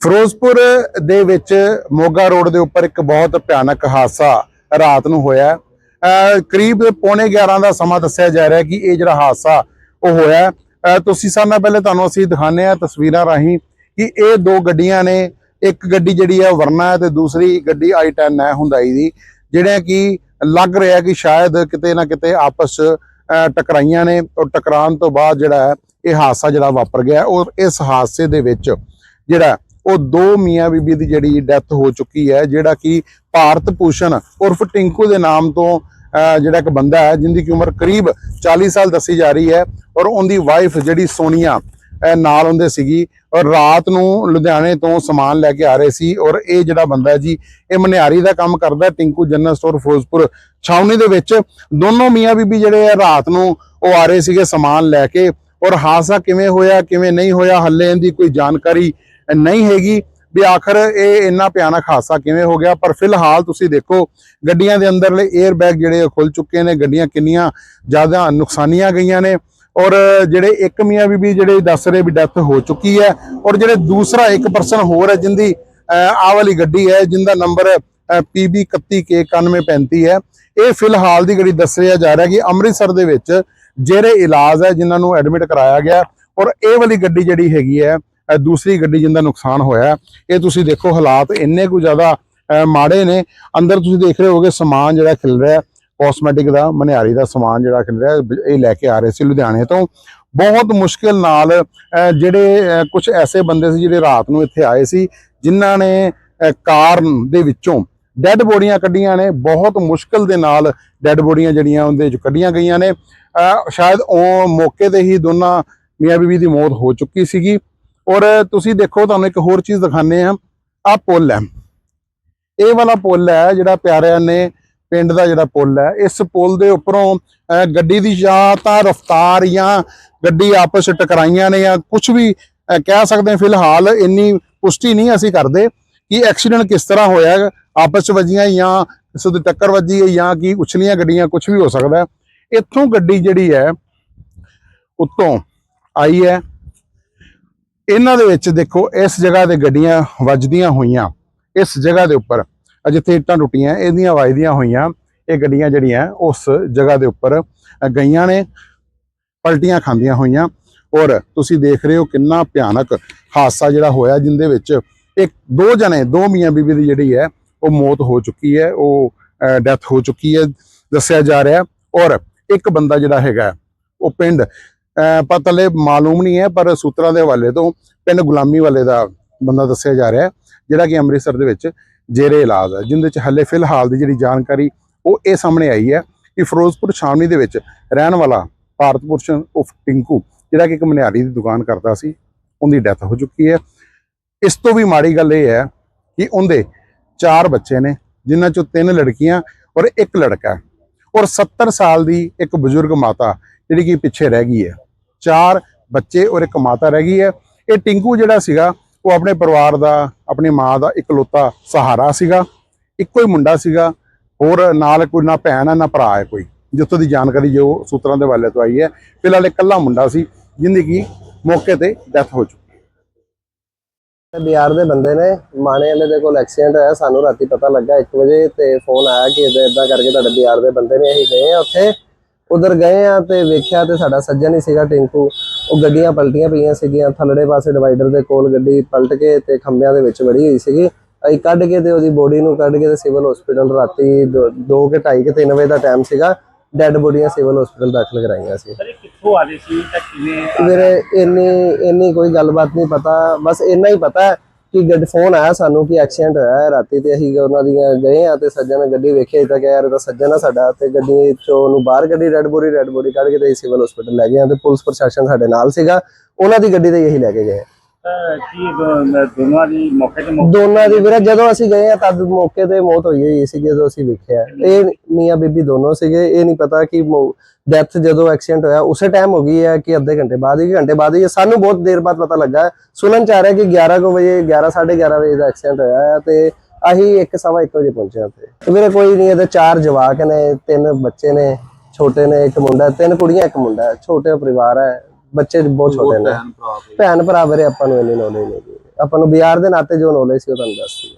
ਫਿਰੋਜ਼ਪੁਰ ਦੇ ਵਿੱਚ ਮੋਗਾ ਰੋਡ ਦੇ ਉੱਪਰ ਇੱਕ ਬਹੁਤ ਭਿਆਨਕ ਹਾਦਸਾ ਰਾਤ ਨੂੰ ਹੋਇਆ ਅਹ ਕਰੀਬ ਪੌਣੇ 11 ਦਾ ਸਮਾਂ ਦੱਸਿਆ ਜਾ ਰਿਹਾ ਕਿ ਇਹ ਜਿਹੜਾ ਹਾਦਸਾ ਉਹ ਹੋਇਆ ਅਹ ਤੁਸੀਂ ਸਾਰਿਆਂ ਨਾਲ ਪਹਿਲੇ ਤੁਹਾਨੂੰ ਅਸੀਂ ਦਿਖਾਉਂਦੇ ਆ ਤਸਵੀਰਾਂ ਰਾਹੀਂ ਕਿ ਇਹ ਦੋ ਗੱਡੀਆਂ ਨੇ, ਇੱਕ ਗੱਡੀ ਜਿਹੜੀ ਹੈ ਵਰਨਾ ਹੈ ਤੇ ਦੂਸਰੀ ਗੱਡੀ i10 ਹੈ ਹੁੰਦਾਈ ਦੀ, ਜਿਹੜੀਆਂ ਕਿ ਲੱਗ ਰਿਹਾ ਕਿ ਸ਼ਾਇਦ ਕਿਤੇ ਨਾ ਕਿਤੇ ਆਪਸ ਅਹ ਟਕਰਾਈਆਂ ਨੇ ਔਰ ਟਕਰਾਉਣ ਤੋਂ ਬਾਅਦ ਜਿਹੜਾ ਹੈ ਇਹ ਹਾਦਸਾ ਜਿਹੜਾ ਵਾਪਰ ਗਿਆ ਔਰ ਇਸ ਹਾਦਸੇ ਦੇ ਵਿੱਚ ਜਿਹੜਾ ਉਹ ਦੋ ਮੀਆਂ ਬੀਬੀ ਦੀ ਜਿਹੜੀ ਡੈਥ ਹੋ ਚੁੱਕੀ ਹੈ, ਜਿਹੜਾ ਕਿ ਭਾਰਤ ਭੂਸ਼ਣ ਉਰਫ ਟਿੰਕੂ ਦੇ ਨਾਮ ਤੋਂ ਜਿਹੜਾ ਇੱਕ ਬੰਦਾ ਹੈ, ਜਿੰਦੀ ਕੀ ਉਮਰ ਕਰੀਬ 40 ਸਾਲ ਦੱਸੀ ਜਾ ਰਹੀ ਹੈ ਔਰ ਉਹਦੀ ਵਾਈਫ ਜਿਹੜੀ ਸੋਨੀਆ ਨਾਲ ਹੁੰਦੇ ਸੀਗੀ ਔਰ ਰਾਤ ਨੂੰ ਲੁਧਿਆਣੇ ਤੋਂ ਸਮਾਨ ਲੈ ਕੇ ਆ ਰਹੇ ਸੀ ਔਰ ਇਹ ਜਿਹੜਾ ਬੰਦਾ ਜੀ, ਇਹ ਮਨਿਆਰੀ ਦਾ ਕੰਮ ਕਰਦਾ ਟਿੰਕੂ ਜਨਰਲ ਸਟੋਰ ਫਿਰੋਜ਼ਪੁਰ ਛਾਉਣੀ ਦੇ ਵਿੱਚ। ਦੋਨੋਂ ਮੀਆਂ ਬੀਬੀ ਜਿਹੜੇ ਆ, ਰਾਤ ਨੂੰ ਉਹ ਆ ਰਹੇ ਸੀਗੇ ਸਮਾਨ ਲੈ ਕੇ ਔਰ ਹਾਦਸਾ ਕਿਵੇਂ ਹੋਇਆ, ਕਿਵੇਂ ਨਹੀਂ ਹੋਇਆ, ਹੱਲੇ ਇਹਦੀ ਕੋਈ ਜਾਣਕਾਰੀ ਨਹੀਂ ਹੈਗੀ ਵੀ ਆਖਰ ਇਹ ਇੰਨਾ ਭਿਆਨਕ ਹਾਦਸਾ ਕਿਵੇਂ ਹੋ ਗਿਆ, ਪਰ ਫਿਲਹਾਲ ਤੁਸੀਂ ਦੇਖੋ, ਗੱਡੀਆਂ ਦੇ ਅੰਦਰਲੇ 에ਅਰ ਬੈਗ ਜਿਹੜੇ ਖੁੱਲ ਚੁੱਕੇ ਨੇ, ਗੱਡੀਆਂ ਕਿੰਨੀਆਂ ਜ਼ਿਆਦਾ ਨੁਕਸਾਨੀਆਂ ਗਈਆਂ ਨੇ ਔਰ ਜਿਹੜੇ ਇੱਕ ਮੀਆਂ ਬੀਬੀ ਜਿਹੜੇ ਦੱਸ ਰਹੇ ਵੀ ਡੈਥ ਹੋ ਚੁੱਕੀ ਹੈ ਔਰ ਜਿਹੜੇ ਦੂਸਰਾ ਇੱਕ ਪਰਸਨ ਹੋਰ ਹੈ ਜਿੰਦੀ ਆਹ ਵਾਲੀ ਗੱਡੀ ਹੈ, ਜਿੰਦਾ ਨੰਬਰ PB 31K9135 ਹੈ। ਇਹ ਫਿਲਹਾਲ ਦੀ ਗੱਡੀ ਦੱਸਿਆ ਜਾ ਰਿਹਾ ਕਿ ਅੰਮ੍ਰਿਤਸਰ ਦੇ ਵਿੱਚ ਜਿਹੜੇ ਇਲਾਜ ਹੈ ਜਿਨ੍ਹਾਂ ਨੂੰ ਐਡਮਿਟ ਕਰਾਇਆ ਗਿਆ ਔਰ ਇਹ ਵਾਲੀ ਗੱਡੀ ਜਿਹੜੀ ਹੈਗੀ ਹੈ ਦੂਸਰੀ ਗੱਡੀ ਜਿੰਦਾ ਨੁਕਸਾਨ ਹੋਇਆ ਇਹ ਤੁਸੀਂ ਦੇਖੋ ਹਾਲਾਤ ਇੰਨੇ ਕੁ ਜ਼ਿਆਦਾ ਮਾੜੇ ਨੇ। ਅੰਦਰ ਤੁਸੀਂ ਦੇਖ ਰਹੇ ਹੋਗੇ ਸਮਾਨ ਜਿਹੜਾ ਖਿਲ ਰਿਹਾ ਕਾਸਮੈਟਿਕ ਦਾ, ਮਨਿਆਰੀ ਦਾ ਸਮਾਨ ਜਿਹੜਾ ਖਿਲ ਰਿਹਾ ਇਹ ਲੈ ਕੇ ਆ ਰਹੇ ਸੀ ਲੁਧਿਆਣੇ ਤੋਂ। ਬਹੁਤ ਮੁਸ਼ਕਿਲ ਨਾਲ ਜਿਹੜੇ ਕੁਝ ਐਸੇ ਬੰਦੇ ਸੀ ਜਿਹੜੇ ਰਾਤ ਨੂੰ ਇੱਥੇ ਆਏ ਸੀ, ਜਿਨ੍ਹਾਂ ਨੇ ਕਾਰ ਦੇ ਵਿੱਚੋਂ ਡੈੱਡ ਬੋਡੀਆਂ ਕੱਢੀਆਂ ਨੇ। ਬਹੁਤ ਮੁਸ਼ਕਿਲ ਦੇ ਨਾਲ ਡੈੱਡ ਬੋਡੀਆਂ ਜਿਹੜੀਆਂ ਉਹਦੇ ਚ ਕੱਢੀਆਂ ਗਈਆਂ ਨੇ। ਸ਼ਾਇਦ ਉਹ ਮੌਕੇ ਤੇ ਹੀ ਦੋਨਾਂ ਮੀਆਂ ਬੀਬੀ ਦੀ ਮੌਤ ਹੋ ਚੁੱਕੀ ਸੀਗੀ। ਔਰ ਤੁਸੀਂ ਦੇਖੋ, ਤੁਹਾਨੂੰ ਇੱਕ ਹੋਰ ਚੀਜ਼ ਦਿਖਾਣੇ ਆ ਆ ਪੁੱਲ ਹੈ। ਇਹ ਵਾਲਾ ਪੁੱਲ ਹੈ, ਜਿਹੜਾ ਪਿਆਰਿਆਂ ਨੇ ਪਿੰਡ ਦਾ ਜਿਹੜਾ ਪੁੱਲ ਹੈ। ਇਸ ਪੁੱਲ ਦੇ ਉੱਪਰੋਂ ਗੱਡੀ ਦੀ ਜਾਂ ਤਾਂ ਰਫ਼ਤਾਰ ਜਾਂ ਗੱਡੀ ਆਪਸ ਵਿੱਚ ਟਕਰਾਈਆਂ ਨੇ ਜਾਂ ਕੁਝ ਵੀ ਕਹਿ ਸਕਦੇ ਫਿਲਹਾਲ ਇੰਨੀ ਪੁਸ਼ਟੀ ਨਹੀਂ ਅਸੀਂ ਕਰਦੇ ਕਿ ਐਕਸੀਡੈਂਟ ਕਿਸ ਤਰ੍ਹਾਂ ਹੋਇਆ। ਆਪਸ ਵਿੱਚ ਵੱਜੀਆਂ ਜਾਂ ਕਿਸੇ ਦੀ ਟੱਕਰ ਵੱਜੀ ਹੈ ਜਾਂ ਕਿ, ਉਛਲੀਆਂ ਗੱਡੀਆਂ ਕੁਝ ਵੀ ਹੋ ਸਕਦਾ ਇੱਥੋਂ ਗੱਡੀ ਜਿਹੜੀ ਹੈ, ਉੱਤੋਂ ਆਈ ਹੈ। ਇਹਨਾਂ ਦੇ ਵਿੱਚ ਦੇਖੋ, ਇਸ ਜਗ੍ਹਾ ਤੇ ਗੱਡੀਆਂ ਵੱਜਦੀਆਂ ਹੋਈਆਂ। ਇਸ ਜਗ੍ਹਾ ਦੇ ਉੱਪਰ ਜਿੱਥੇ ਇੱਟਾਂ ਟੁੱਟੀਆਂ, ਇਹਦੀਆਂ ਵੱਜਦੀਆਂ ਹੋਈਆਂ, ਇਹ ਗੱਡੀਆਂ ਜਿਹੜੀਆਂ, ਉਸ ਜਗ੍ਹਾ ਦੇ ਉੱਪਰ ਗਈਆਂ ਨੇ, ਪਲਟੀਆਂ ਖਾਂਦੀਆਂ ਹੋਈਆਂ। ਔਰ ਤੁਸੀਂ ਦੇਖ ਰਹੇ ਹੋ ਕਿੰਨਾ ਭਿਆਨਕ ਹਾਦਸਾ ਜਿਹੜਾ ਹੋਇਆ, ਜਿੰਦੇ ਵਿੱਚ ਇੱਕ, ਦੋ ਜਣੇ, ਦੋ ਮੀਆਂ ਬੀਬੀ ਦੀ ਜਿਹੜੀ ਹੈ, ਉਹ ਮੌਤ ਹੋ ਚੁੱਕੀ ਹੈ, ਉਹ ਡੈਥ ਹੋ ਚੁੱਕੀ ਹੈ, ਦੱਸਿਆ ਜਾ ਰਿਹਾ। ਔਰ ਇੱਕ ਬੰਦਾ ਜਿਹੜਾ ਹੈਗਾ, ਉਹ ਪਿੰਡ ਪਰ ਪਤਲੇ ਮਾਲੂਮ ਨਹੀਂ ਹੈ, ਪਰ ਸੂਤਰਾਂ ਦੇ ਹਵਾਲੇ ਤੋਂ ਪਿੰਡ ਗੁਲਾਮੀ ਵਾਲੇ ਦਾ ਬੰਦਾ ਦੱਸਿਆ ਜਾ ਰਿਹਾ ਜਿਹੜਾ ਕਿ ਅੰਮ੍ਰਿਤਸਰ ਦੇ ਵਿੱਚ ਜੇਰੇ ਇਲਾਜ ਹੈ, ਜਿੰਦੇ 'ਚ ਹੱਲੇ ਫਿਲਹਾਲ ਦੀ ਜਿਹੜੀ ਜਾਣਕਾਰੀ ਉਹ ਇਹ ਸਾਹਮਣੇ ਆਈ ਹੈ ਕਿ ਫਿਰੋਜ਼ਪੁਰ ਛਾਵਣੀ ਦੇ ਵਿੱਚ ਰਹਿਣ ਵਾਲਾ ਭਾਰਤ ਭੂਸ਼ਣ ਉਫ ਟਿੰਕੂ, ਜਿਹੜਾ ਕਿ ਇੱਕ ਮਨਿਆਰੀ ਦੀ ਦੁਕਾਨ ਕਰਦਾ ਸੀ, ਉਹਦੀ ਡੈਥ ਹੋ ਚੁੱਕੀ ਹੈ। ਇਸ ਤੋਂ ਵੀ ਮਾੜੀ ਗੱਲ ਇਹ ਹੈ ਕਿ ਉਹਦੇ ਚਾਰ ਬੱਚੇ ਨੇ, ਜਿਨ੍ਹਾਂ ਚੋਂ ਤਿੰਨ ਲੜਕੀਆਂ ਔਰ ਇੱਕ ਲੜਕਾ, ਔਰ 70 ਸਾਲ ਦੀ ਇੱਕ ਬਜ਼ੁਰਗ ਮਾਤਾ ਜਿਹੜੀ ਕਿ ਪਿੱਛੇ ਰਹਿ ਗਈ ਹੈ। ਚਾਰ ਬੱਚੇ ਔਰ ਇੱਕ ਮਾਤਾ ਰਹਿ ਗਈ ਹੈ। ਇਹ ਟਿੰਕੂ ਜਿਹੜਾ ਸੀਗਾ, ਉਹ ਆਪਣੇ ਪਰਿਵਾਰ ਦਾ, ਆਪਣੀ ਮਾਂ ਦਾ ਇਕਲੌਤਾ ਸਹਾਰਾ ਸੀਗਾ। ਇੱਕੋ ਹੀ ਮੁੰਡਾ ਸੀਗਾ। ਹੋਰ ਨਾਲ ਕੋਈ ਨਾ ਭੈਣ ਹੈ, ਨਾ ਭਰਾ ਹੈ ਕੋਈ। ਜਿੱਥੋਂ ਦੀ ਜਾਣਕਾਰੀ ਜੋ ਸੂਤਰਾਂ ਦੇ ਵਾਲੇ ਤੋਂ ਆਈ ਹੈ। ਫਿਲਹਾਲ ਇਹ ਇਕੱਲਾ ਮੁੰਡਾ ਸੀ, ਜਿੰਦੀ ਕੀ ਮੌਕੇ ਤੇ ਡੈਥ ਹੋ ਚੁੱਕੀ ਤੇ ਬਿਹਾਰ ਦੇ ਬੰਦੇ ਨੇ ਮਾਣੇ ਵਾਲੇ ਦੇ ਕੋਲ ਐਕਸੀਡੈਂਟ ਹੋਇਆ, ਸਾਨੂੰ ਰਾਤੀ ਪਤਾ ਲੱਗਾ 1 ਵਜੇ ਤੇ ਫੋਨ ਆਇਆ ਕਿ ਇਦਾਂ ਇਦਾਂ ਕਰਕੇ ਤੁਹਾਡੇ ਬਿਹਾਰ ਦੇ ਬੰਦੇ ਨੇ ਅਸੀਂ ਗਏ ਆ ਉੱਥੇ। ਉਧਰ ਗਏ ਆ ਤੇ ਵੇਖਿਆ ਤੇ ਸਾਡਾ ਸੱਜਣ ਹੀ ਸੀਗਾ ਟਿੰਕੂ। ਉਹ ਗੱਡੀਆਂ ਪਲਟੀਆਂ ਪਈਆਂ ਸੀਗੀਆਂ ਥੱਲੜੇ ਪਾਸੇ ਡਿਵਾਈਡਰ ਦੇ ਕੋਲ ਗੱਡੀ ਪਲਟ ਕੇ ਤੇ ਖੰਭਿਆਂ ਦੇ ਵਿੱਚ ਵੜੀ ਹੋਈ ਸੀਗੀ। ਅਸੀਂ ਕੱਢ ਕੇ ਤੇ ਉਹਦੀ ਬੋਡੀ ਨੂੰ ਕੱਢ ਕੇ ਤੇ ਸਿਵਲ ਹਸਪੀਟਲ ਰਾਤੀ 2 ਕੇ 2:30 ਕੇ 3 ਵਜੇ ਦਾ ਟਾਈਮ ਸੀਗਾ ਡੈੱਡ ਬੋਡੀਆਂ ਸਿਵਲ ਹਸਪੀਟਲ ਦਾਖਲ ਕਰਾਈਆਂ ਸੀ। ਸਰ ਕਿੱਥੋਂ ਆ ਰਹੇ ਸੀ ਤਾਂ ਕਿਵੇਂ ਵੀਰੇ ਇੰਨੀ ਇੰਨੀ ਕੋਈ ਗੱਲਬਾਤ ਨਹੀਂ ਪਤਾ ਬਸ ਇੰਨਾ ਹੀ ਪਤਾ ਹੈ ਕਿ ਗੱਡ ਫੋਨ ਆਇਆ ਸਾਨੂੰ ਕਿ ਐਕਸੀਡੈਂਟ ਹੋਇਆ ਹੈ, ਰਾਤੀ ਤੇ ਅਸੀਂ ਉਹਨਾਂ ਦੀਆਂ ਗਏ ਆ ਤੇ ਸੱਜਣ ਨੇ ਗੱਡੀ ਵੇਖੀ ਤਾਂ ਕਿ ਯਾਰ ਤਾਂ ਸੱਜਣ ਆ ਸਾਡਾ ਤੇ ਗੱਡੀ ਚੋਂ ਉਹਨੂੰ ਬਾਹਰ ਗੱਡੀ ਰੈੱਡ ਬੋਰੀ ਰੈੱਡ ਬੋਰੀ ਕੱਢ ਕੇ ਤੇ ਸਿਵਲ ਹਸਪੀਟਲ ਲੈ ਗਏ ਆ ਤੇ ਪੁਲਿਸ ਪ੍ਰਸ਼ਾਸਨ ਸਾਡੇ ਨਾਲ ਸੀਗਾ, ਉਹਨਾਂ ਦੀ ਗੱਡੀ ਤੇ ਇਹੀ ਲੈ ਕੇ ਗਏ ਅਹ ਕੀ ਦੋ- ਦੋਨਾਂ ਦੀ ਮੌਕੇ ਤੇ ਮੌਕੇ ਦੋਨਾਂ ਦੀ ਵੀਰੇ ਜਦੋਂ ਅਸੀਂ ਗਏ ਆ ਤਦ ਮੌਕੇ ਤੇ ਮੌਤ ਹੋਈ ਹੋਈ ਸੀ ਜਦੋਂ ਅਸੀਂ ਵੇਖਿਆ ਇਹ ਮੀਆਂ ਬੀਬੀ ਦੋਨੋਂ ਸੀਗੇ ਇਹ ਨਹੀਂ ਪਤਾ ਕਿ ਡੈਥ ਜਦੋਂ ਐਕਸੀਡੈਂਟ ਹੋਇਆ ਉਸੇ ਟਾਈਮ ਹੋ ਗਈ ਹੈ ਕਿ ਅੱਧੇ ਘੰਟੇ ਬਾਅਦ ਹੀ ਘੰਟੇ ਬਾਅਦ ਹੀ ਹੈ। ਸਾਨੂੰ ਬਹੁਤ ਦੇਰ ਬਾਅਦ ਪਤਾ ਲੱਗਾ ਹੈ। ਸੁਣਨ ਚ ਆ ਰਿਹਾ ਕਿ 11 ਕੁ ਵਜੇ 11 11:30 ਵਜੇ ਦਾ ਐਕਸੀਡੈਂਟ ਹੋਇਆ ਹੈ ਤੇ ਅਸੀਂ 1:30 ਵਜੇ ਪਹੁੰਚੇ ਹਾਂ ਤੇ ਮੇਰੇ ਕੋਈ ਨਹੀਂ ਇਹਦੇ ਚਾਰ ਜਵਾਕ ਨੇ ਤਿੰਨ ਬੱਚੇ ਨੇ ਛੋਟੇ ਨੇ ਇੱਕ ਮੁੰਡਾ ਹੈ, ਤਿੰਨ ਕੁੜੀਆਂ ਇੱਕ ਮੁੰਡਾ ਹੈ ਛੋਟਾ ਪਰਿਵਾਰ ਹੈ ਬੱਚੇ ਬਹੁਤ ਛੋਟੇ ਨੇ। ਭੈਣ ਭਰਾ ਵੀਰੇ ਆਪਾਂ ਨੂੰ ਇੰਨੀ ਨੌਲੇਜ ਨਹੀਂ ਆਪਾਂ ਨੂੰ ਬਿਆਰ ਦੇ ਨਾਤੇ ਜੋ ਨੌਲੇਜ ਸੀ ਉਹ ਤੁਹਾਨੂੰ ਦੱਸਦੀ